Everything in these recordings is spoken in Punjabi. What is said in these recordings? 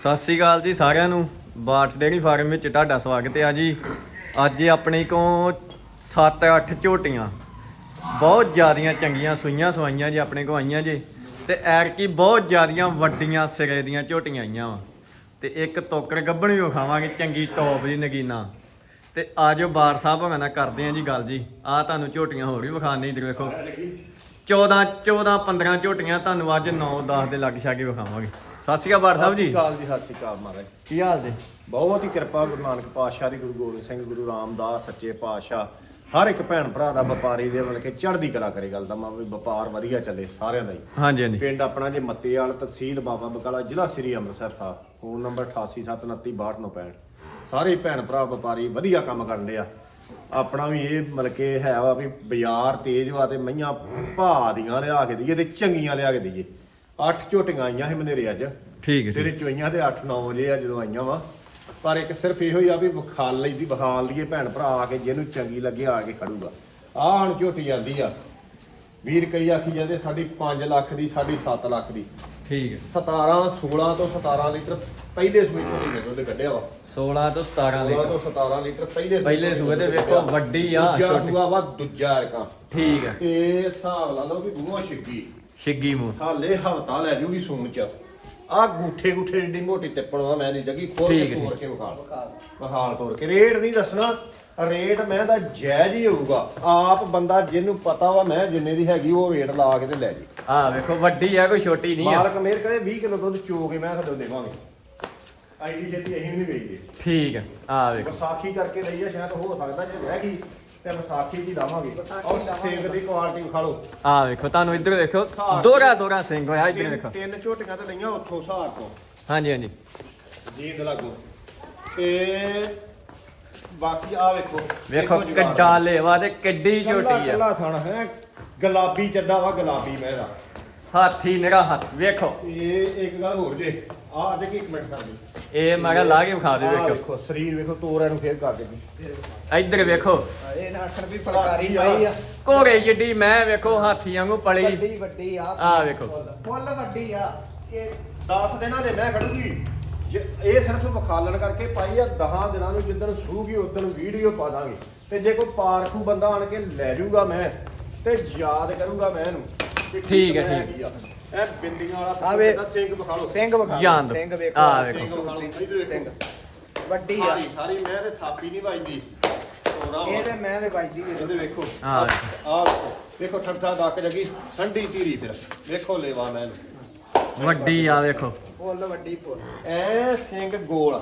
ਸਤਿ ਸ੍ਰੀ ਅਕਾਲ ਜੀ ਸਾਰਿਆਂ ਨੂੰ। ਬਾਟ ਡੇਅਰੀ ਫਾਰਮ ਵਿੱਚ ਤੁਹਾਡਾ ਸਵਾਗਤ ਹੈ ਜੀ। ਅੱਜ ਆਪਣੇ ਕੋਲ 7-8 ਝੋਟੀਆਂ। ਬਹੁਤ ਜ਼ਿਆਦੀਆਂ ਚੰਗੀਆਂ ਸੂਈਆਂ ਸਵਾਈਆਂ ਜੀ ਆਪਣੇ ਕੋਲ ਆਈਆਂ ਜੀ। ਤੇ ਐਰਕੀ ਬਹੁਤ ਜ਼ਿਆਦੀਆਂ ਵੱਡੀਆਂ ਸਿਰੇ ਦੀਆਂ ਝੋਟੀਆਂ ਆਈਆਂ ਵਾ। ਤੇ ਇੱਕ ਟੋਕਰ ਗੱਭਣ ਵੀ ਵਿਖਾਵਾਂਗੇ, ਚੰਗੀ ਟੌਪ ਦੀ ਨਗੀਨਾ। ਤੇ ਆਜੋ ਬਾਰ ਸਾਹਿਬ ਹੋਣਾ ਨਾਲ ਕਰਦੇ ਆਂ ਜੀ ਗੱਲ ਜੀ। ਆ ਤੁਹਾਨੂੰ ਝੋਟੀਆਂ ਹੋਰ ਵੀ ਵਿਖਾਣੇ ਇਧਰ ਵੇਖੋ। 14 14 15 ਝੋਟੀਆਂ ਤੁਹਾਨੂੰ ਅੱਜ 9 10 ਦੇ ਲੱਗ ਛਾ ਕੇ ਵਿਖਾਵਾਂਗੇ। ਸਤਿ ਸ਼੍ਰੀ ਅਕਾਲ ਬਾਰ ਸਾਹਿਬ ਸਤਿ ਜੀ ਸ਼੍ਰੀ ਅਕਾਲ ਜੀ ਸਤਿ ਸ਼੍ਰੀ ਅਕਾਲ ਮਹਾਰਾਜ। ਕੀ ਹਾਲ ਜੀ? ਬਹੁਤ ਹੀ ਕਿਰਪਾ ਗੁਰੂ ਨਾਨਕ ਪਾਤਸ਼ਾਹ ਦੀ ਗੁਰੂ ਗੋਬਿੰਦ ਸਿੰਘ ਗੁਰੂ ਰਾਮਦਾਸ ਸੱਚੇ ਪਾਤਸ਼ਾਹ ਹਰ ਇੱਕ ਭੈਣ ਭਰਾ ਦਾ ਵਪਾਰੀ ਦੇ ਮਤਲਬ ਕਿ ਚੜ੍ਹਦੀ ਕਲਾ ਕਰੇ ਗੱਲ ਦਾ ਮਾਂ ਵੀ ਵਪਾਰ ਵਧੀਆ ਚੱਲੇ ਸਾਰਿਆਂ ਦਾ ਹੀ। ਹਾਂਜੀ ਹਾਂਜੀ। ਪਿੰਡ ਆਪਣਾ ਜੇ ਮੱਤੇਵਾਲ ਤਹਿਸੀਲ ਬਾਬਾ ਬਕਾਲਾ ਜ਼ਿਲ੍ਹਾ ਸ੍ਰੀ ਅੰਮ੍ਰਿਤਸਰ ਸਾਹਿਬ ਫੋਨ ਨੰਬਰ 8879262965 ਸਾਰੇ ਭੈਣ ਭਰਾ ਵਪਾਰੀ ਵਧੀਆ ਕੰਮ ਕਰਨ ਦੇ ਆ। ਆਪਣਾ ਵੀ ਇਹ ਮਤਲਬ ਕਿ ਹੈ ਵਾ ਵੀ ਬਾਜ਼ਾਰ ਤੇਜ਼ ਵਾ ਤੇ ਮਈਆਂ ਭਾ ਦੀਆਂ ਲਿਆ ਕੇ ਦਈਏ ਤੇ ਚੰਗੀਆਂ ਲਿਆ ਕੇ ਦਈਏ। ਅੱਠ ਝੋਟੀਆਂ ਆਈਆਂ ਸੀ ਮਨੇਰੇ ਅੱਜ। ਠੀਕ ਹੈ ਤੇਰੇ ਚੋਈਆਂ ਤੇ 8-9 ਵਜੇ ਆ ਜਦੋਂ ਆਈਆਂ ਵਾ। ਪਰ ਇੱਕ ਸਿਰਫ ਇਹੋ ਹੀ ਆ ਵੀ ਵਿਖਾਲ ਲਈ ਦੀ ਵਿਖਾਲ ਦੀਏ ਭੈਣ ਭਰਾ ਆ ਕੇ ਜਿਹਨੂੰ ਚੰਗੀ ਲੱਗੇ ਆ ਕੇ ਖੜੂਗਾ। ਆਹ ਹੁਣ ਝੋਟੀ ਜਾਂਦੀ ਆ। ਵੀਰ ਕਈ ਆਖੀ ਜਾਂਦੇ ਸਾਡੀ 5 ਲੱਖ ਦੀ ਸਾਡੀ 7 ਲੱਖ ਦੀ। ਠੀਕ ਹੈ। 17 16 ਤੋਂ 17 ਲੀਟਰ ਪਹਿਲੇ ਸੂਏ ਤੋਂ ਹੀ ਦੁੱਧ ਕੱਢਿਆ ਵਾ। 16 ਤੋਂ 17 16 ਲੀਟਰ। ਤੋਂ 17 ਲੀਟਰ ਪਹਿਲੇ ਪਹਿਲੇ ਸੂਏ ਤੇ ਵੇਖੋ ਵੱਡੀ ਆ, ਦੂਜਾ ਛੋਟੀ। ਸੂਆ ਵਾ ਦੂਜਾ ਰਕਾ ਠੀਕ ਹੈ। ਤੇ ਹਿਸਾਬ ਲਾ ਲਓ ਵੀ ਬੂਹਾ ਛਿੱਗੀ। ਛਿੱਗੀ ਮੂੰਹ। ਹਾਲੇ ਹਫਤਾ ਲੈ ਜੂਗੀ ਸੂਣ ਚ। ਆ ਗੂਠੇ ਗੂਠੇ ਜਿੱਡੀ ਮੋਟੀ ਟਿੱਪਣ ਵਾ ਮੈਂ ਨਹੀਂ ਜਗੀ ਖੋਲ ਕੇ ਠੀਕ ਹੈ, ਤੋੜ ਕੇ ਵਿਖਾਲ। ਵਿਖਾਲ ਤੋੜ ਕੇ। ਰੇਟ ਨਹੀਂ ਦੱਸਣਾ। ਰੇਟ ਮੈਂ ਦਾ ਜਾਇਜ਼ ਹੀ ਹੋਊਗਾ। ਆਪ ਬੰਦਾ ਜਿਹਨੂੰ ਪਤਾ ਵਾ ਮੈਂ ਜਿੰਨੇ ਦੀ ਹੈਗੀ ਉਹ ਰੇਟ ਲਾ ਕੇ ਤੇ ਲੈ ਜੀ। ਆ ਵੇਖੋ ਵੱਡੀ ਆ ਕੋਈ ਛੋਟੀ ਨਹੀਂ ਆ। ਮਾਲਕ ਮੇਰ ਕਰੇ 20 ਕਿਲੋ ਦੁੱਧ ਚੋ ਕੇ ਮੈਂ ਸਾਡੇ ਦੇਵਾਂਗੇ। ਆਈਡੀ ਛੇਤੀ ਅਸੀਂ ਨਹੀਂ ਵੇਚਦੇ ਠੀਕ ਹੈ ਆ ਵੇਖੋ। ਵਿਸਾਖੀ ਕਰਕੇ ਲਈ ਆ ਸ਼ਾਇਦ ਹੋ ਸਕਦਾ ਜੇ ਰਹਿ ਗਈ ਤੇ ਵਿਸਾਖੀ ਦੀ ਲਾਵਾਂਗੇ। ਔਰ ਸਿੰਘ ਦੀ ਕੁਆਲਿਟੀ ਵਿਖਾ ਲਓ। ਆ ਵੇਖੋ ਤੁਹਾਨੂੰ ਇੱਧਰ ਸਾਰ। ਦੋਰਾ ਦੋਰਾ ਸਿੰਘ ਹੋਇਆ ਇੱਧਰ ਤਿੰਨ ਵੇਖੋ। ਤਿੰਨ ਝੋਟੀਆਂ ਤੇ ਲਈਆਂ ਉੱਥੋਂ ਸਾਰ ਤੋਂ। ਹਾਂਜੀ ਹਾਂਜੀ। ਜੀਂਦ ਲੱਗੋ। ਤੇ ਬਾਕੀ ਆ ਵੇਖੋ ਵੇਖੋ ਜੁਗਾੜ। ਕਿੱਡਾ ਲੇਵਾ ਤੇ ਕਿੱਡੀ ਕੱਲਾ ਝੋਟੀ ਆ। ਕੱਲਾ ਥਣ ਹੈ ਗੁਲਾਬੀ ਚੱਡਾ ਵਾ ਗੁਲਾਬੀ ਮੈਂ ਦਾ ਹਾਥੀ ਨਿਰਾ ਹੱਥ ਵੇਖੋ। ਇਹ ਇੱਕ ਗੱਲ ਹੋਰ ਜੇ ਆ ਦੇਖੀ ਇੱਕ ਮਿੰਟ ਕਰ ਦੇ ਇਹ ਮੈਂ ਕਿਹਾ ਲਾ ਕੇ ਵਿਖਾ ਦੇ ਆਹ ਵੇਖੋ ਵੇਖੋ ਸਰੀਰ ਵੇਖੋ ਤੋਰਿਆਂ ਨੂੰ ਫੇਰ ਕਰ ਦੇਗੀ। ਇੱਧਰ ਵੇਖੋ। ਇਹ ਨਾ ਅਸਰ ਵੀ ਫਲਕਾਰੀ ਆ। ਪਾਈ ਆ। ਘੋੜੇ ਜਿੱਡੀ ਮੈਂ ਵੇਖੋ ਹਾਥੀ ਵਾਂਗੂ ਪਲੀ। ਵੱਡੀ ਵੱਡੀ ਆ। ਆਹ ਵੇਖੋ। ਫੁੱਲ ਵੱਡੀ ਆ। ਇਹ 10 ਦਿਨਾਂ ਦੇ ਮੈਂ ਖੜੂਗੀ। ਜੇ ਇਹ ਸਿਰਫ ਵਿਖਾਲਣ ਕਰਕੇ ਪਾਈ ਆ 10 ਦਿਨਾਂ ਨੂੰ ਜਿੱਦਣ ਸੂਗੀ ਉਦੋਂ ਵੀਡੀਓ ਪਾ ਦਾਂਗੇ ਤੇ ਜੇ ਕੋਈ ਪਾਰਖੂ ਬੰਦਾ ਆਣ ਕੇ ਲੈ ਜਾਊਗਾ ਮੈਂ ਤੇ ਯਾਦ ਕਰੂਗਾ ਮੈਂ ਇਹਨੂੰ ਵੀ ਠੀਕ ਹੈ, ਮੈਂ ਠੀਕ। ਹੈਗੀ ਆ। ਇਹ ਬਿੰਦੀਆਂ ਵਾਲਾ ਆ ਵੇ। ਪੁੱਤ ਸਿੰਘ ਵਿਖਾ ਲਓ ਸਿੰਘ ਵਿਖਾ। ਸਿੰਘ ਵੇਖੋ ਆਹ ਵੇਖੋ। ਸਿੰਘ ਵਿਖਾ ਲਓ ਇੱਧਰ ਵੇਖੋ ਵੱਡੀ ਆ ਸਾਰੀ ਸਾਰੀ ਮੈਂ ਤੇ ਥਾਪੀ ਨਹੀਂ ਵੱਜਦੀ ਤੋਰਾ ਇਹ ਤੇ ਮੈਂ ਤੇ ਵੱਜਦੀ ਵੀ ਇਹਦੇ ਵੇਖੋ ਆਹ ਆ ਦੇਖੋ ਠੱਠਾ ਡੱਕ ਜਗੀ ਠੰਡੀ ਧੀਰੀ ਫਿਰ ਵੇਖੋ ਲੇਵਾ ਮੈਂ ਇਹਨੂੰ। ਵੱਡੀ ਆ ਵੇਖੋ। ਫੁੱਲ ਵੱਡੀ ਫੁੱਲ। ਐ ਸਿੰਘ ਗੋਲ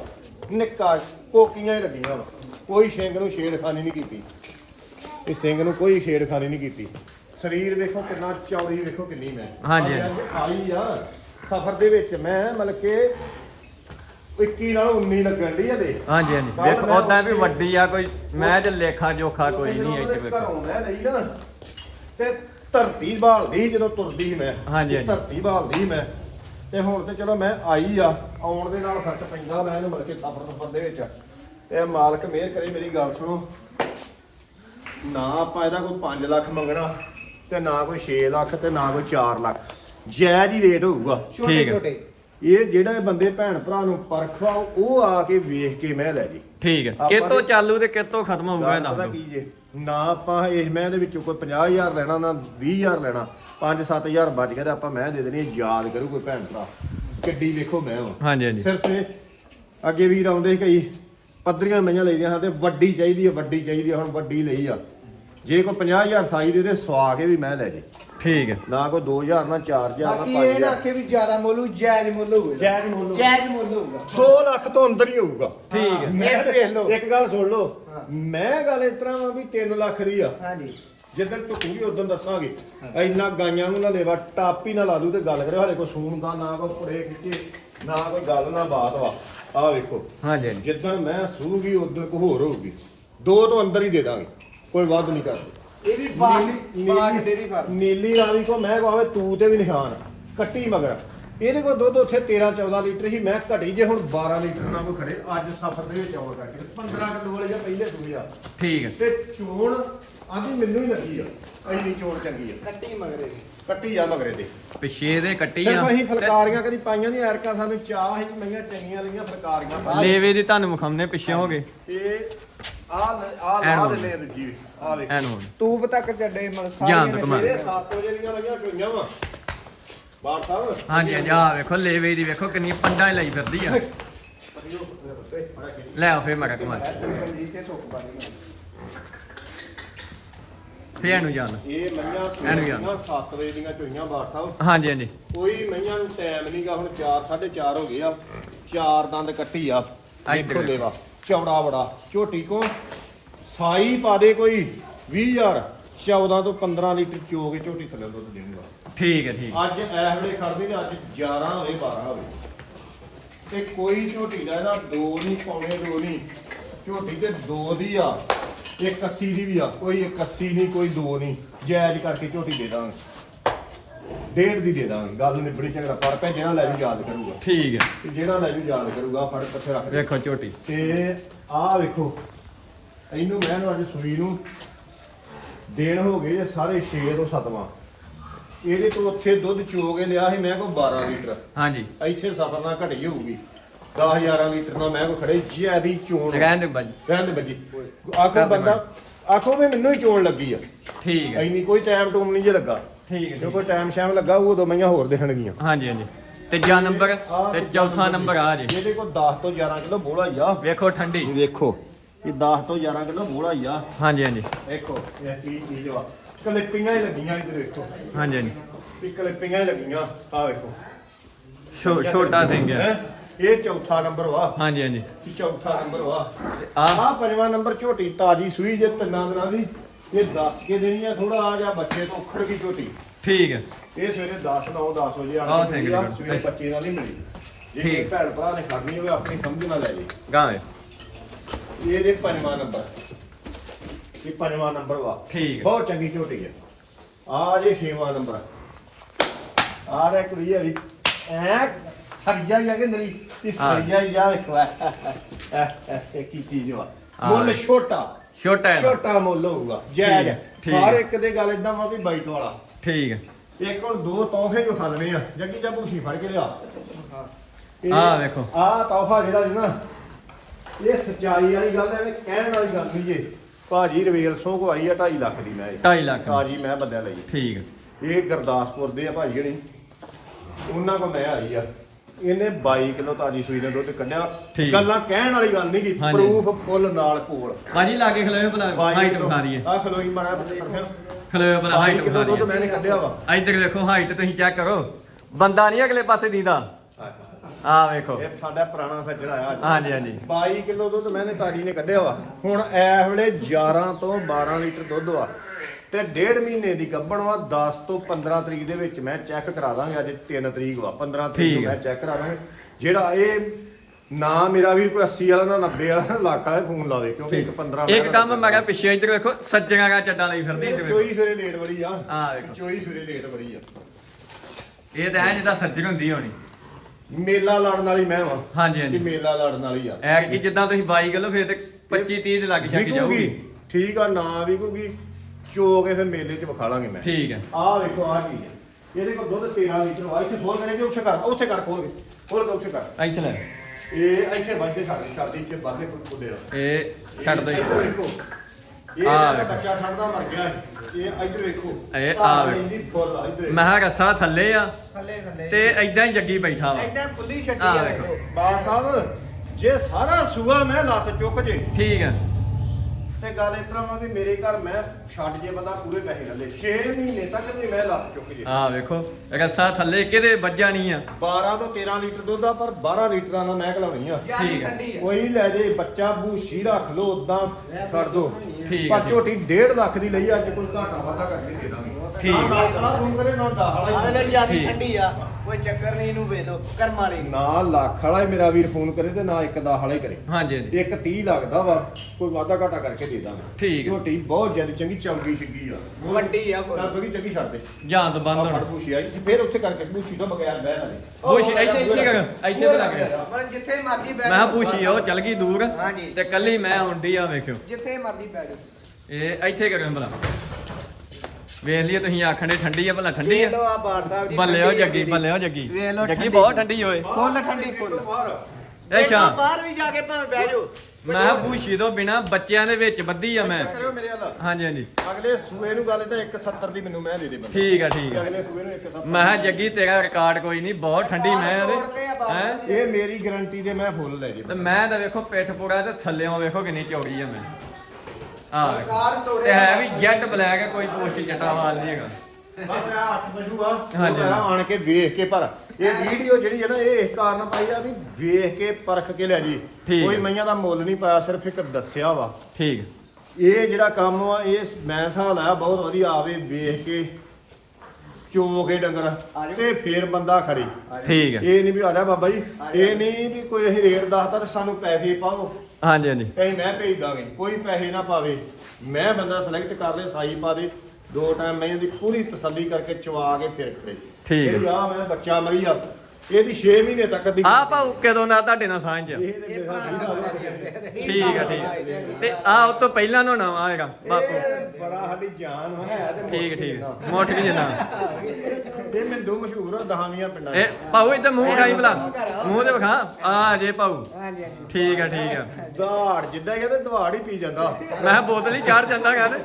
ਨਿੱਕਾ ਕੋਕੀਆਂ ਹੀ ਲੱਗੀਆਂ ਵਾ। ਕੋਈ ਸਿੰਘ ਨੂੰ ਛੇੜਖਾਨੀ ਨਹੀਂ ਕੀਤੀ। ਇਹ ਸਿੰਘ ਨੂੰ ਕੋਈ ਛੇੜਖਾਨੀ ਨਹੀਂ ਕੀਤੀ। ਸਰੀਰ ਵੇਖੋ ਕਿੰਨਾ ਚੌੜੀ ਵੇਖੋ ਕਿੰਨੀ ਮੈਂ। ਹਾਂਜੀ, ਅੱਜ ਆਈ ਆ। ਸਫ਼ਰ ਦੇ ਵਿੱਚ ਮੈਂ ਮਤਲਬ ਕਿ 21 ਨਾਲ 19 ਲੱਗਣ ਦੀ। ਹਲੇ ਹਾਂਜੀ। ਹਾਂਜੀ ਵੇਖੋ ਉਦਾਂ ਵੀ ਵੱਡੀ ਆ ਕੋਈ ਮੈਂ ਤੇ ਲੇਖਾ ਜੋਖਾ ਕੋਈ ਨਹੀਂ ਇੱਥੇ ਵੇਖੋ। ਘਰੋਂ ਮੈਂ ਲਈ ਨਾ ਤੇ ਧਰਤੀ ਭਾਲਦੀ ਸੀ ਜਦੋਂ ਤੁਰਦੀ ਸੀ ਮੈਂ। ਹਾਂਜੀ, ਹਾਂਜੀ। ਧਰਤੀ ਭਾਲਦੀ ਸੀ ਮੈਂ। ਤੇ ਹੁਣ ਤੇ ਚਲੋ ਮੈਂ ਆਈ ਆ ਆਉਣ ਦੇ ਨਾਲ ਫ਼ਰਕ ਪੈਂਦਾ ਮੈਂ ਇਹਨੂੰ ਮਤਲਬ ਕਿ ਸਫਰ ਸਫਰ ਦੇ ਵਿੱਚ। ਤੇ ਮਾਲਕ ਮਿਹਰ ਕਰੇ ਮੇਰੀ ਗੱਲ ਸੁਣੋ। ਨਾ ਆਪਾਂ ਇਹਦਾ ਕੋਈ 5 ਲੱਖ ਮੰਗਣਾ ਤੇ ਨਾ ਕੋਈ 6 ਲੱਖ ਤੇ ਨਾ ਕੋਈ 4 ਲੱਖ। ਜਾਇਜ਼ ਹੀ ਰੇਟ ਹੋਊਗਾ। ਛੋਟੇ। ਛੋਟੇ। ਇਹ ਜਿਹੜੇ ਬੰਦੇ ਭੈਣ ਭਰਾ ਨੂੰ ਪਰਖਵਾ ਉਹ ਆ ਕੇ ਵੇਖ ਕੇ ਮੈਂ ਲੈ ਜੀ। ਠੀਕ ਹੈ ਕਿਤੋਂ ਚਾਲੂ ਤੇ ਕਿਤੋਂ ਖਤਮ ਹੋਊਗਾ ਇਹ ਦੱਸ ਕੀ ਦਿਓ ਜੇ। ਨਾ ਆਪਾਂ ਇਸ ਮੈਂ ਦੇ ਵਿੱਚੋਂ ਕੋਈ 50000 ਲੈਣਾ ਨਾ 20000 ਲੈਣਾ। 5-7000 ਬਚ ਗਿਆ ਤੇ ਆਪਾਂ ਮੈਂ ਦੇ ਦੇਣੀ ਯਾਦ ਕਰੂ ਕੋਈ ਭੈਣ ਭਰਾ। ਗੱਡੀ ਵੇਖੋ ਮੈਂ ਵਾ। ਹਾਂਜੀ ਹਾਂਜੀ। ਸਿਰਫ ਇਹ ਅੱਗੇ ਵੀਰ ਆਉਂਦੇ ਸੀ ਕਈ ਪੱਧਰੀਆਂ ਮਈਆਂ ਲਈਆਂ ਹਨ ਤੇ ਵੱਡੀ ਚਾਹੀਦੀ ਹੈ ਵੱਡੀ ਚਾਹੀਦੀ ਹੈ ਹੁਣ ਵੱਡੀ ਲਈ ਆ। ਜੇ ਕੋਈ 50000 ਸਾਈ ਦੇ ਤੇ ਸਵਾ ਕੇ ਵੀ ਮੈਂ ਲੈ ਜੇ। ਠੀਕ ਹੈ ਨਾ ਕੋਈ 2000 ਨਾ 4000 ਨਾ ਬਾਕੀ ਇਹ ਨਾ 5000 ਕਿ ਵੀ ਜ਼ਿਆਦਾ ਮੁੱਲ ਹੋਊ ਜਾਇਜ਼ ਮੁੱਲ ਹੋਊਗਾ। ਜਾਇਜ਼ ਮੁੱਲ ਹੋਊ। ਜਾਇਜ਼ ਮੁੱਲ ਹੋਊਗਾ। 2 ਲੱਖ ਤੋਂ ਅੰਦਰ ਹੀ ਹੋਊਗਾ। ਠੀਕ ਹੈ ਮੈਂ ਇਹ ਵੇਖ ਲਓ। ਇੱਕ ਗੱਲ ਸੁਣ ਲਓ ਹਾਂ। ਮੈਂ ਗੱਲ ਇਸ ਤਰ੍ਹਾਂ ਵਾ ਵੀ 3 ਲੱਖ ਦੀ ਆ। ਹਾਂਜੀ। ਜਿੱਦਣ ਟੁੱਟੂਗੀ ਉਦੋਂ ਦੱਸਾਂਗੇ। ਇੰਨਾ ਗਾਈਆਂ ਨੂੰ ਨਾ ਲੈਵਾ ਟਾਪ ਹੀ ਨਾ ਲਾ ਦੂ ਤੇ ਗੱਲ ਕਰਿਓ ਹਲੇ ਕੋਈ ਸੂਣ ਦਾ ਨਾ ਕੋਈ ਪੁੜੇ ਖਿੱਚੇ ਨਾ ਕੋਈ ਗੱਲ ਨਾ ਬਾਤ ਵਾ। ਆਹ ਵੇਖੋ ਹਾਂਜੀ ਹਾਂਜੀ। ਜਿੱਦਣ ਮੈਂ ਸੂਗੀ ਉਦੋਂ ਕੋ ਹੋਰ ਹੋਊਗੀ। ਦੋ ਤੋਂ ਅੰਦਰ ਹੀ ਦੇ ਦਾਂਗੇ ਕੋਈ ਵੱਧ ਨਹੀਂ ਕਰਦੇ। ਇਹ ਵੀ ਬਾਗ ਨੀਲੀ- ਬਾਗ ਡੇਰੀ ਫਾਰਮ ਨੀਲੀ ਰਾਵੀ ਕੋ ਮੈਂ ਕਹਾਵੇ ਤੂੰ ਤੇ ਵੀ ਨਿਸ਼ਾਨ ਕੱਟੀ ਮਗਰ। ਇਹਦੇ ਕੋਲ ਦੁੱਧ ਉੱਥੇ 13 14 ਲੀਟਰ ਸੀ ਮੈਂ ਘਟੀ ਜੇ ਹੁਣ 12 ਲੀਟਰ ਨਾਲ ਕੋ ਖੜੇ ਅੱਜ ਸਫ਼ਰ ਦੇ ਵਿੱਚ ਆਉਣ ਕਰਕੇ 15 ਕਿਲੋ ਵਾਲੇ ਜਾਂ ਪਹਿਲੇ ਆ। ਠੀਕ ਹੈ। ਤੇ ਚੋਣ ਆਂਦੀ ਮੈਨੂੰ ਹੀ ਲੱਗੀ ਆ। ਇੰਨੀ ਚੋਣ ਚੰਗੀ ਆ। ਕੱਟੀ ਮਗਰੇ ਕੱਟੀ ਆ ਮਗਰੇ ਦੇ। ਪਿਛੇ ਦੇ ਕੱਟੀ ਆ। ਸਿਰਫ ਅਸੀਂ ਫਲਕਾਰੀਆਂ ਕਦੀ ਪਾਈਆਂ ਨਹੀਂ ਐਰਕਾ ਸਾਨੂੰ ਚਾਹ ਸੀ ਕਿ ਮਈਆਂ ਚੰਗੀਆਂ ਲਈਆਂ ਫਲਕਾਰੀਆਂ ਪਾ ਲੇਵੇ ਦੀ ਤੁਹਾਨੂੰ ਮੁਖਾਮਨੇ ਪਿਛੇ ਹੋਗੇ ਇਹ ਆ ਆ ਐਨ ਲਾ ਦੇ ਲੈ ਦੂਜੀ ਆ ਵੇਖ। ਐਨ ਹੁਣ ਤੂਬ ਤੱਕ ਚੱਡੇ ਮਲ ਤੋਂ ਕਮਾਲ। ਮੇਰੇ। 7 ਵਜੇ ਦੀਆਂ ਲਈਆਂ ਚੋਈਆਂ ਵਾ। ਬਾੜ ਸਾਹਿਬ ਹਾਂਜੀ ਹਾਂਜੀ ਆ ਵੇਖੋ ਲੇਵੇ ਦੀ ਵੇਖੋ ਕਿੰਨੀ ਪੰਡਾਂ ਲਈ ਫਿਰਦੀ ਆ। ਲੈ ਆ ਫੇਰ ਮਗਾ ਕਮਾਲ ਇੱਥੇ ਸੁੱਕ ਪਾਣੀ ਫੇਰ ਨੂੰ ਜਾਣ ਇਹ ਮਈਆਂ ਐਨ ਵੀ ਆ। ਸੂਈਆਂ 7 ਵਜੇ ਦੀਆਂ ਚੋਈਆਂ ਬਾੜ ਸਾਹਿਬ ਹਾਂਜੀ ਹਾਂਜੀ। ਕੋਈ ਮਈਆਂ ਨੂੰ ਟਾਈਮ ਨਹੀਂਗਾ ਹੁਣ 4 4:30 ਹੋ ਗਏ ਆ। ਚਾਰ ਦੰਦ ਕੱਟੀ ਆ। ਇੱਧਰ ਦੇਖੋ ਦੇਵਾ ਚੌੜਾ ਬੜਾ। ਝੋਟੀ ਕੋ ਸਾਈ ਪਾ ਦੇ ਕੋਈ 20000 14 ਤੋਂ 15 ਲੀਟਰ ਚੋ ਕੇ ਝੋਟੀ ਥੱਲੇ ਦੁੱਧ ਦੇਣਗਾ ਠੀਕ ਹੈ ਠੀਕ। ਅੱਜ ਇਸ ਵੇਲੇ ਖੜਦੇ ਨੇ ਅੱਜ 11 ਹੋਵੇ 12 ਹੋਵੇ ਤੇ ਕੋਈ ਝੋਟੀ ਦਾ ਇਹਦਾ ਦੋ ਨਹੀਂ ਪੌਣੇ ਦੋ ਨਹੀਂ। ਝੋਟੀ ਤੇ ਦੋ ਦੀ ਆ। ਇੱਕ 80 ਦੀ ਵੀ ਆ ਕੋਈ ਇੱਕ 80 ਨਹੀਂ ਕੋਈ ਦੋ ਨਹੀਂ। ਜਾਇਜ਼ ਕਰਕੇ ਝੋਟੀ ਦੇ ਦਾਂਗੇ। ਡੇਢ ਦੀ ਦੇ ਦਾਂਗੇ। ਗੱਲ ਨਿਬੜੀ ਝਗੜਾ। ਫੜ ਪੈ ਜਿਹੜਾ ਲੈ ਜੂ ਯਾਦ ਕਰੂਗਾ। ਠੀਕ ਹੈ ਤੇ ਜਿਹੜਾ ਲੈ ਜੂ ਯਾਦ ਕਰੂਗਾ ਫੜ ਕਿੱਥੇ ਰੱਖ ਦੇ। ਵੇਖੋ ਝੋਟੀ। ਤੇ ਆਹ ਵੇਖੋ। ਇਹਨੂੰ ਮੈਂ ਨੂੰ ਅੱਜ ਸੂਈ ਨੂੰ ਦੇਣ ਹੋ ਗਏ ਜੇ ਸਾਰੇ 6 ਤੋਂ 7ਵਾਂ ਇਹਦੇ ਤੋਂ ਉੱਥੇ ਦੁੱਧ ਚੋ ਕੇ ਲਿਆ ਸੀ ਮੈਂ ਕੋ 12 ਲੀਟਰ। ਹਾਂਜੀ। ਇੱਥੇ ਸਫਰ ਨਾਲ ਘਟੀ ਹੋਊਗੀ। 10 11 ਲੀਟਰ ਨਾਲ ਮੈਂ ਕੋ ਖੜੇ ਜਿਆਦੀ ਚੋਣ ਰਹਿਣ ਦੇ ਬਾਜੀ। ਰਹਿਣ ਦੇ ਬੱਜੀ। ਆਖੋ ਬੰਦਾ ਆਖੋ ਵੀ ਮੈਨੂੰ ਹੀ ਚੋਣ ਲੱਗੀ ਆ। ਠੀਕ ਹੈ। ਐਨੀ ਕੋਈ ਟਾਈਮ ਟੂਮ ਨਹੀਂ ਜੇ ਲੱਗਾ। ਠੀਕ ਹੈ ਜੇ ਕੋਈ ਟਾਈਮ ਸ਼ਾਮ ਲੱਗਾ ਉਹ ਉਦੋਂ ਮਈਆਂ ਹੋਰ ਦੇਖਣਗੀਆਂ। ਹਾਂਜੀ ਹਾਂਜੀ। ਤੀਜਾ ਨੰਬਰ ਤੇ ਚੌਥਾ ਨੰਬਰ ਆ ਜੇ। ਜਿਹਦੇ ਕੋਲ 10 ਤੋਂ 11 ਕਿਲੋ ਬੋਲਾ ਹੀ ਆ। ਵੇਖੋ ਠੰਡੀ। ਇਹ ਵੇਖੋ ਇਹ 10 ਤੋਂ 11 ਕਿਲੋ ਬੋਲਾ ਹੀ ਆ। ਹਾਂਜੀ ਹਾਂਜੀ। ਦੇਖੋ ਇਹ ਕੀ ਚੀਜ਼ ਵਾ ਕਲਿੱਪੀਆਂ ਹੀ ਲੱਗੀਆਂ ਇੱਧਰ ਵੇਖੋ ਹਾਂਜੀ ਹਾਂਜੀ। ਵੀ ਕਲਿੱਪੀਆਂ ਹੀ ਲੱਗੀਆਂ। ਆ ਵੇਖੋ। ਛੋਟਾ ਸਿੰਘ ਹੈਂ? ਇਹ ਚੌਥਾ ਨੰਬਰ ਵਾ। ਹਾਂਜੀ ਹਾਂਜੀ। ਇਹ ਚੌਥਾ ਨੰਬਰ ਵਾ। ਆ। ਆ ਪੰਜਵਾਂ ਨੰਬਰ ਝੋਟੀ ਤਾਜੀ ਸੂਈ ਜੇ ਤਿੰਨਾਂ ਦਿਨਾਂ ਦੀ। ਇਹ ਦੱਸ ਕੇ ਦੇਣੀ ਆ ਥੋੜਾ ਆ ਜਾਂ ਬੱਚੇ ਤੋਂ ਉਖੜ ਗਈ ਝੋਟੀ। ਠੀਕ ਹੈ ਇਹ ਸਵੇਰੇ 10 9 10 ਵਜੇ ਆਹ ਮਿਲੀ ਆ, ਦੀ ਸਵੇਰੇ ਬੱਚੇ ਨਾਲ ਨਹੀਂ ਮਿਲੀ। ਜੇ ਠੀਕ। ਕਿਸੇ ਭੈਣ ਭਰਾ ਨੇ ਖੜਨੀ ਹੋਵੇ ਆਪਣੀ ਸਮਝ ਨਾਲ ਲੈ ਜੇ ਗਾਵੇਂ ਇਹ ਜੇ ਪੰਜਵਾਂ ਨੰਬਰ। ਇਹ ਪੰਜਵਾਂ ਨੰਬਰ ਵਾ। ਠੀਕ ਹੈ। ਬਹੁਤ ਚੰਗੀ ਝੋਟੀ ਹੈ ਆ ਜੇ ਛੇਵਾਂ ਨੰਬਰ। ਆ ਰੇ ਕੁੜੀ ਹੈ ਵੀ। ਐ ਸਰੀਆ ਹੀ। ਜਾ ਵੇਖੋ ਇਹ ਕੀ ਚੀਜ਼ ਵਾ। ਮੁੱਲ ਛੋਟਾ। ਛੋਟਾ ਹੈ। ਛੋਟਾ ਮੁੱਲ ਹੋਊਗਾ। ਜਾਇਜ਼ ਠੀਕ ਹੈ, ਹਰ। ਇੱਕ ਦੇ ਗੱਲ ਇਦਾਂ ਵਾ ਵੀ ਬਾਈਟ ਵਾਲਾ। ਠੀਕ ਹੈ। ਇੱਕ ਹੁਣ ਦੋ ਤੋਹਫੇ ਜੋ ਖਾਣੇ ਆ। ਜੱਗੀ ਜਾਂ ਭੂਸ਼ੀ ਫੜ ਕੇ ਲਿਆ। ਆਹ ਵੇਖੋ। ਆਹ ਤੋਹਫਾ ਜਿਹੜਾ ਜੀ ਨਾ ਇਹ ਸੱਚਾਈ ਵਾਲੀ ਗੱਲ ਐ ਕਹਿਣ ਵਾਲੀ ਗੱਲ ਨਹੀਂ ਜੇ। ਭਾਜੀ ਰਵੇਲ ਸੋਂ ਕੋ ਆਈ ਆ 2.5 ਲੱਖ ਦੀ ਮੈਂ। ਇਹ 2.5 ਲੱਖ ਤਾਜੀ ਮੈਂ ਬੰਦਿਆਂ ਲਈ। ਠੀਕ ਹੈ। ਇਹ ਗੁਰਦਾਸਪੁਰ ਦੇ ਆ ਭਾਜੀ ਜਿਹੜੀ। ਉਹਨਾਂ ਕੋ ਮੈਂ ਆਈ ਆ। ਇਹਨੇ 22 ਕਿਲੋ ਤਾਜੀ ਸੂਈ ਦਾ ਦੁੱਧ ਕੱਢਿਆ। ਠੀਕ। ਗੱਲਾਂ ਕਹਿਣ ਵਾਲੀ ਗੱਲ ਨਹੀਂ ਕੀ ਹਾਂਜੀ। ਪ੍ਰੂਫ ਫੁੱਲ ਨਾਲ ਕੋਲ। ਬਾਜੀ ਲਾਗੇ ਖਲੋਏ ਭਲਾ 22 ਹਾਈਟ ਵਿਖਾ ਦਈਏ। ਆ ਖਲੋਈ ਮਾੜਾ 75 ਖਲੋਏ ਭਲਾ 22 ਹਾਈਟ ਕਿਲੋ ਵਿਖਾ ਦੁੱਧ ਦਈਏ ਮੈਨੇ ਕੱਢਿਆ ਵਾ। ਇੱਧਰ ਵੇਖੋ ਹਾਈਟ ਤੁਸੀਂ ਚੈੱਕ ਕਰੋ। ਬੰਦਾ ਨਹੀਂ ਅਗਲੇ ਪਾਸੇ ਦੀਦਾ। ਆ ਵੇਖੋ। ਇਹ ਸਾਡਾ ਪੁਰਾਣਾ ਸੱਜਣ ਆਇਆ ਅੱਜ। ਹਾਂਜੀ ਹਾਂਜੀ। 22 ਕਿਲੋ ਦੁੱਧ ਮੈਨੇ ਤਾਰੀ ਨੇ ਕੱਢਿਆ ਵਾ। ਹੁਣ ਇਸ ਵੇਲੇ 11 ਤੋਂ 12 ਲੀਟਰ ਦੁੱਧ ਵਾ। ਤੇ ਡੇਢ ਮਹੀਨੇ ਦੀ ਗੱਭਣ ਵਾ 10 ਤੋਂ 15 ਤਰੀਕ ਦੇ ਵਿੱਚ ਮੈਂ ਚੈੱਕ ਕਰਾ ਦਾਂਗੇ ਅੱਜ 3 ਤਰੀਕ ਵਾ 15 ਤਰੀਕ ਨੂੰ ਹੈ। ਮੈਂ ਚੈੱਕ ਕਰਾ ਦਾਂਗੇ। ਜਿਹੜਾ ਇਹ ਨਾ ਮੇਰਾ ਵੀਰ ਕੋਈ 80 ਵਾਲਾ ਨਾ 90 ਵਾਲਾ ਲੱਖ ਵਾਲਾ ਫੋਨ ਲਾਵੇ ਕਿਉਂਕਿ ਇੱਕ 15 ਇੱਕ ਕੰਮ ਮੈਂ ਕਿਹਾ ਪਿੱਛੇ ਇੱਧਰ ਵੇਖੋ ਸੱਜਣਾ ਦਾ ਚੱਡਾ ਲਈ ਫਿਰਦੀ ਇੱਧਰ। ਚੋਈ ਸਵੇਰੇ ਲੇਟ ਵੜੀ ਆ। ਆਹ ਵੇਖੋ। ਚੋਈ ਸਵੇਰੇ ਲੇਟ ਵੜੀ ਆ। ਇਹ ਤਾਂ ਹੈ ਜਿੱਦਾਂ ਸੱਜਣ ਹੁੰਦੀ ਹੋਣੀ। ਮੇਲਾ ਲੜਨ ਵਾਲੀ ਮੈਂ ਵਾ ਹਾਂਜੀ ਹਾਂਜੀ। ਮੇਲਾ ਲੜਨ ਵਾਲੀ ਆ। ਐ ਕਿ ਜਿੱਦਾਂ ਤੁਸੀਂ 22 ਕਿਲੋ ਫੇਰ ਤੇ 25 30 ਦੇ ਲੱਗ ਛੱਕ। ਜਾਊਗੀ। ਠੀਕ ਆ ਨਾ ਵਿਕੂਗੀ। ਚੋ ਕੇ ਫਿਰ ਮੇਲੇ 'ਚ ਵਿਖਾ ਲਾਂਗੇ ਮੈਂ। ਠੀਕ ਹੈ। ਆਹ ਵੇਖੋ ਆਹ ਚੀਜ਼ ਹੈ। ਇਹਦੇ ਕੋਲ ਦੁੱਧ 13 ਲੀਟਰ ਵਾ। ਇੱਥੇ ਖੋਲ ਕਰੇਗੇ ਉੱਥੇ ਕਰ ਉੱਥੇ ਕਰ ਖੋਲ ਕੇ। ਖੋਲ ਕੇ ਉੱਥੇ ਕਰ। ਇੱਥੇ ਲੈ। ਇਹ ਇੱਥੇ ਵੱਜ ਕੇ ਛੱਡ ਛੱਡਦੀ ਇੱਥੇ ਬੰਦੇ ਕੋਈ ਕੁੱਦੇ ਦਾ ਇਹ ਛੱਡ ਦੋ। ਇੱਧਰ ਵੇਖੋ। ਇਹ ਆਹ ਵੇਖੋ। ਬੱਚਾ ਛੱਡਦਾ ਮਰ ਗਿਆ ਇਹ। ਇੱਧਰ ਵੇਖੋ। ਇਹ ਧਾਰ ਆਹ ਵੇਖੋ। ਲੈਂਦੀ ਫੁੱਲ ਆ ਇੱਧਰ ਮੈਂ ਕਿਹਾ ਰੱਸਾ ਥੱਲੇ ਆ। ਥੱਲੇ ਥੱਲੇ। ਤੇ ਐਦਾਂ ਹੀ ਜੱਗੀ ਬੈਠਾ ਵਾ। ਐਦਾਂ ਖੁੱਲੀ ਛੱਡੀ ਆਹ ਆ ਵੇਖੋ। ਵੇਖੋ ਬਾਲ ਸਾਹਿਬ ਜੇ ਸਾਰਾ ਸੂਆ ਮੈਂ ਲੱਤ ਚੁੱਕ ਜੇ ਠੀਕ ਹੈ। ਤੇ ਗੱਲ ਇਸ ਤਰ੍ਹਾਂ ਵਾ ਵੀ ਮੇਰੇ ਘਰ ਮੈਂ ਛੱਡ ਜੇ ਬੰਦਾ ਪੂਰੇ ਪੈਸੇ ਲੈ ਲੇ। 6 ਮਹੀਨੇ ਤੱਕ ਨਹੀਂ ਮੈਂ ਲੱਤ ਚੁੱਕ ਜੇ। ਆ ਵੇਖੋ ਰੱਸਾ ਥੱਲੇ ਕਿਤੇ ਵੱਜਾ ਨਹੀਂ ਆ? 12 ਤੋਂ 13 ਲੀਟਰ ਦੁੱਧ ਆ ਪਰ 12 ਲੀਟਰਾਂ ਦਾ ਮੈਂ ਘਲਾਉਣੀ ਆ। ਯਾਰ ਠੀਕ ਹੈ। ਠੰਡੀ ਆ। ਕੋਈ ਲੈ ਜੇ ਬੱਚਾ ਬੂਸ਼ੀ ਰੱਖ ਲੋ ਉਦਾਂ ਕਰ ਦੋ। ਠੀਕ ਪਰ ਹੈ ਝੋਟੀ 1.5 ਲੱਖ ਦੀ ਲਈ ਅੱਜ ਕੋਈ ਘਾਟਾ ਵਾਧਾ ਕਰਕੇ ਦੇ ਦਾਂਗੇ। ਠੀਕ ਨਾ ਹੈ। ਲੱਖ ਵਾਲਾ ਫੋਨ ਕਰੇ ਨਾ 10 ਵਾਲਾ ਹੀ। ਜਿਆਦੀ ਠੀਕ। ਠੰਡੀ ਆ। ਕੋਈ ਚੱਕਰ ਨਹੀਂ ਇਹਨੂੰ ਵੇਖ ਲੋ ਕਰਮ ਵਾਲੀ ਨਾ। ਲੱਖ ਵਾਲਾ ਹੀ ਮੇਰਾ ਵੀਰ ਫੋਨ ਕਰੇ ਤੇ ਨਾ ਇੱਕ 10 ਵਾਲਾ ਹੀ ਕਰੇ। ਹਾਂਜੀ ਹਾਂਜੀ। ਇੱਕ 30 ਲੱਗਦਾ ਵਾ ਕੋਈ ਵਾਧਾ ਘਾਟਾ ਕਰਕੇ ਦੇ ਦਾਂਗੇ। ਠੀਕ ਹੈ। ਝੋਟੀ ਬਹੁਤ ਜ਼ਿਆਦਾ ਚੰਗੀ ਚੌਂਗੀ ਛਿੱਗੀ ਆ। ਵੱਡੀ ਆ ਚੱਲ ਬਗੀ ਚੰਗੀ ਛੱਡ ਦੇ। ਜਾਂ ਤੋਂ ਬੰਦ ਹੋਣਾ। ਬੂਸ਼ੀ ਆ ਜੀ ਫਿਰ ਉੱਥੇ ਕਰਕੇ ਬੂਸ਼ੀ ਤੋਂ ਬਗੈਰ ਬਹਿ ਹਲੇ ਬੂਸ਼ੀ ਇੱਥੇ- ਇੱਥੇ ਕਰ, ਇੱਥੇ ਬਣਾ ਕੇ। ਮਤਲਬ ਜਿੱਥੇ ਮਰਜ਼ੀ ਬੈਠ ਮੈਂ ਕਿਹਾ ਪੁੱਛੀ ਉਹ ਚਲ ਗਈ ਦੂਰ। ਹਾਂਜੀ। ਤੇ ਕੱਲੀ ਮੈਂ ਆਉਂਦੀ ਆ ਵੇਖਿਓ। ਜਿੱਥੇ ਮਰਜ਼ੀ ਬੈਠ ਇਹ ਇੱਥੇ ਕਰਾਂ ਭਲਾ। ਵੇਖ ਲਈਏ ਤੁਸੀਂ ਆਖਣੇ ਠੰਡੀ ਆ ਭਲਾ ਠੰਡੀ ਵੇਖ ਆ ਲਓ ਆ ਬਾੜ ਸਾਹਿਬ ਜੀ ਬੱਲੇ ਹੋ ਠੰਡੀ ਜੱਗੀ ਦੀ। ਬੱਲੇ ਹੋ ਜੱਗੀ। ਵੇਖ ਲਓ ਜੱਗੀ ਠੰਡੀ। ਬਹੁਤ ਠੰਡੀ ਓਏ। ਫੁੱਲ ਠੰਡੀ ਫੁੱਲ। ਇਹ ਸ਼ਾਮ ਬਾਹਰ ਵੀ ਜਾ ਕੇ ਭਾਵੇਂ ਬਹਿ ਜਾਓ। ਮੈਂ ਭੂਸ਼ੀ ਤੋਂ ਬਿਨਾ ਬੱਚਿਆਂ ਦੇ ਵਿੱਚ ਬੱਧੀ ਆ ਮੈਂ। ਕਰਿਓ ਮੇਰੇ ਵੱਲ। ਹਾਂਜੀ ਹਾਂਜੀ। ਅਗਲੇ ਸੂਏ ਨੂੰ ਗੱਲ ਤਾਂ 170 ਦੀ ਮੈਨੂੰ ਮੈਂ ਦੇ ਦੇ ਬੰਦੇ। ਠੀਕ ਆ ਠੀਕ ਆ। ਅਗਲੇ ਸੂਏ ਨੂੰ 170 ਮੈਂ ਕਿਹਾ ਜੱਗੀ ਤੇਰਾ ਰਿਕਾਰਡ ਕੋਈ ਨਹੀਂ ਬਹੁਤ ਠੰਡੀ ਮੈਂ ਇਹਦੇ ਹੈ? ਇਹ ਮੇਰੀ ਗਾਰੰਟੀ ਦੇ ਮੈਂ ਫੁੱਲ ਲੈ ਜੀ ਤੇ ਮੈਂ ਤਾਂ ਵੇਖੋ ਪਿੱਠ ਪੂਰਾ ਤੇ ਥੱਲਿਓਂ ਵੇਖੋ ਕਿੰਨੀ ਚੌੜੀ ਆ ਮੈਂ। ਤੇ ਹੈ ਵੀ ਜੈਟ ਬਲੈਕ ਹੈ ਕੋਈ ਪੋਸਟੀ ਜੱਟਾ ਵਾਲ ਨਹੀਂ ਹੈਗਾ। ਬਸ ਆ 8 ਵਜੂ ਆ ਹਾਂਜੀ। ਆਣ ਕੇ ਵੇਖ ਕੇ ਪਰ ਇਹ ਵੀਡੀਓ ਜਿਹੜੀ ਹੈ ਨਾ ਇਹ ਇਸ ਕਾਰਨ ਪਾਈ ਆ ਵੀ ਵੇਖ ਕੇ ਪਰਖ ਕੇ ਲੈ ਜੀ। ਠੀਕ ਕੋਈ। ਮਈਆਂ ਦਾ ਮੁੱਲ ਨਹੀਂ ਪਾਇਆ ਸਿਰਫ ਇੱਕ ਦੱਸਿਆ ਵਾ। ਠੀਕ। ਇਹ ਜਿਹੜਾ ਕੰਮ ਆ ਇਹ ਮੈਂ ਹਿਸਾਬ ਲਾਇਆ ਬਹੁਤ ਵਧੀਆ ਆਵੇ ਵੇਖ ਕੇ ਚੋ ਕੇ ਡੰਗਰ। ਤੇ ਫੇਰ ਬੰਦਾ ਖੜੇ। ਠੀਕ ਹੈ। ਇਹ ਨਹੀਂ ਵੀ ਆਦਾ ਬਾਬਾ ਜੀ ਇਹ ਨਹੀਂ ਵੀ ਕੋਈ ਅਸੀਂ ਰੇਟ ਦੱਸਤਾ ਤੇ ਸਾਨੂੰ ਪੈਸੇ ਪਾਓ। ਹਾਂਜੀ ਹਾਂਜੀ। ਕਹੀਂ ਮੈਂ ਭੇਜ ਦਾਂਗੇ ਕੋਈ ਪੈਸੇ ਨਾ ਪਾਵੇ। ਮੈਂ ਬੰਦਾ ਸਿਲੈਕਟ ਕਰ ਲੇ ਸਾਈ ਪਾ ਦੇ। ਦੋ ਟਾਈਮ ਮੈਂ ਇਹਦੀ ਪੂਰੀ ਤਸੱਲੀ ਕਰਕੇ ਚਵਾ ਕੇ ਫਿਰ ਕਰੇ। ਠੀਕ ਹੈ। ਆ ਮੈਂ ਬੱਚਾ ਮਰੀ ਆ ਇਹਦੀ 6 ਮਹੀਨੇ ਤੱਕ ਦੀ ਆ ਭਾਉ ਕਦੋਂ ਦਾ ਤੁਹਾਡੇ ਨਾਲ ਸਾਂਝ ਆ। ਇਹ ਤੇ ਠੀਕ ਹੈ ਠੀਕ ਤੇ ਆ ਉਹ ਤੋਂ ਪਹਿਲਾਂ ਨੂੰ ਨਵਾਂ ਹੈਗਾ ਬਾਪੂ। ਇਹ ਬੜਾ ਸਾਡੀ ਜਾਨ ਵਾ, ਹੈ ਤੇ ਠੀਕ ਮੁੱਠ ਠੀਕ। ਜਿੰਨਾ। ਮੋਟ ਵੀ ਜਨਾ। ਇਹ ਮਿੰਦੂ ਮਸ਼ਹੂਰ ਆ ਦਹਾਵੀਆਂ ਪਿੰਡਾਂ 'ਚ। ਇਹ ਭਾਉ ਇੱਧਰ ਮੂੰਹ ਖਾਈ ਭਲਾ। ਮੂੰਹ ਤੇ ਵਿਖਾ। ਆ ਜੇ ਭਾਉ ਹਾਂਜੀ ਹਾਂਜੀ। ਠੀਕ ਆ ਠੀਕ ਆ। ਦਾੜ ਜਿੱਦਾਂ ਹੀ ਕਹਿੰਦੇ ਦਵਾੜ ਹੀ ਪੀ ਜਾਂਦਾ। ਮੈਂ ਕਿਹਾ ਬੋਤਲ ਹੀ ਚਾੜ ਜਾਂਦਾ ਕਹਿੰਦੇ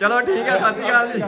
ਚਲੋ ਠੀਕ ਆ ਸਤਿ ਸ਼੍ਰੀ ਅਕਾਲ ਜੀ।